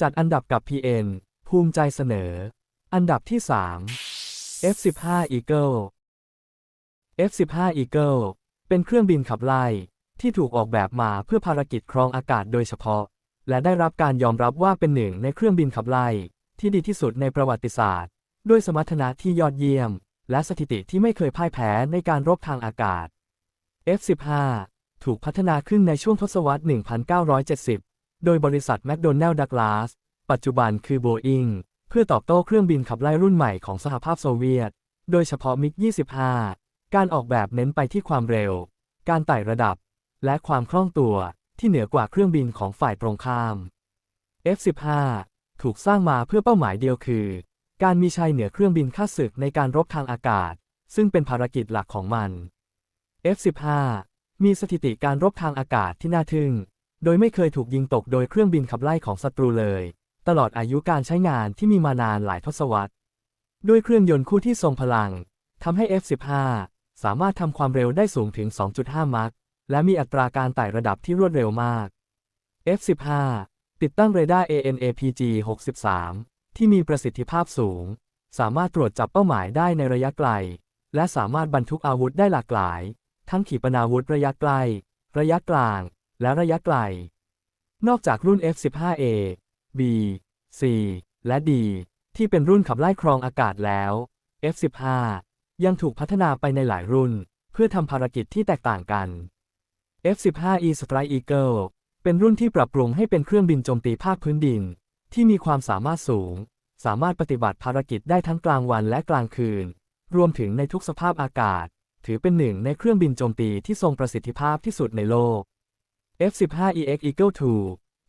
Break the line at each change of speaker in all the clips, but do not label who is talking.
จัดอันดับกับ PN ภูมิใจเสนอ อันดับที่ 3 F15 Eagle F15 Eagle เป็นเครื่องบินขับไล่ที่ถูกออกแบบมาเพื่อภารกิจครองอากาศโดยเฉพาะ และได้รับการยอมรับว่าเป็นหนึ่งในเครื่องบินขับไล่ที่ดีที่สุดในประวัติศาสตร์ ด้วยสมรรถนะที่ยอดเยี่ยม และสถิติที่ไม่เคยพ่ายแพ้ในการรบทางอากาศ F15 ถูกพัฒนาขึ้นในช่วงทศวรรษ 1970 โดยบริษัทแมคโดนัลด์ดักลาสปัจจุบันคือโบอิงเพื่อตอบโต้เครื่องบินขับไล่รุ่นใหม่ของสหภาพโซเวียต โดยเฉพาะมิก 25 การออกแบบเน้นไปที่ความเร็ว การไต่ระดับ และความคล่องตัวที่เหนือกว่าเครื่องบินของฝ่ายตรงข้าม F15 ถูกสร้างมาเพื่อเป้าหมายเดียวคือ การมีชัยเหนือเครื่องบินข้าศึกในการรบทางอากาศ ซึ่งเป็นภารกิจหลักของมัน F15 มีสถิติการรบทางอากาศที่น่าทึ่ง โดยไม่เคยถูกยิงตกโดยเครื่องบินขับไล่ของศัตรูเลย ตลอดอายุการใช้งานที่มีมานานหลายทศวรรษ ด้วยเครื่องยนต์คู่ที่ทรงพลังทำให้ F15 สามารถทำความเร็วได้สูงถึง 2.5 มัค และมีอัตราการไต่ระดับที่รวดเร็วมาก F15 ติดตั้งเรดาร์ ANAPG 63 ที่มีประสิทธิภาพสูง สามารถตรวจจับเป้าหมายได้ในระยะไกล และสามารถบรรทุกอาวุธได้หลากหลาย ทั้งขีปนาวุธระยะไกล ระยะกลาง และระยะไกล นอกจากรุ่น F15A B C และ D ที่เป็นรุ่นขับไล่ครองอากาศแล้ว F15 ยังถูกพัฒนาไปในหลายรุ่น เพื่อทำภารกิจที่แตกต่างกัน F15E Strike Eagle เป็นรุ่นที่ปรับปรุงให้เป็นเครื่องบินโจมตีภาคพื้นดิน ที่มีความสามารถสูง สามารถปฏิบัติภารกิจได้ทั้งกลางวันและกลางคืน รวมถึงในทุกสภาพอากาศ ถือเป็นหนึ่งในเครื่องบินโจมตีที่ทรงประสิทธิภาพที่สุดในโลก F15EX Eagle II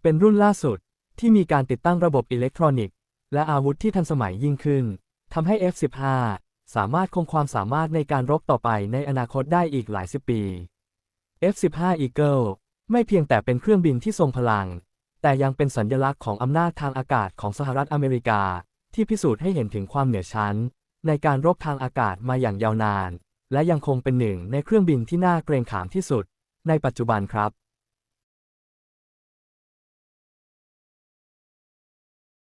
เป็นรุ่นล่าสุดที่มีการติดตั้งระบบอิเล็กทรอนิกส์ และอาวุธที่ทันสมัยยิ่งขึ้น ทำให้ F15 สามารถคงความสามารถในการรบต่อไปในอนาคตได้อีกหลายสิบปี F15 Eagle ไม่เพียงแต่เป็นเครื่องบินที่ทรงพลัง แต่ยังเป็นสัญลักษณ์ของอำนาจทางอากาศของสหรัฐอเมริกา ที่พิสูจน์ให้เห็นถึงความเหนือชั้น ในการรบทางอากาศมาอย่างยาวนาน และยังคงเป็นหนึ่งในเครื่องบินที่น่าเกรงขามที่สุด ในปัจจุบันครับ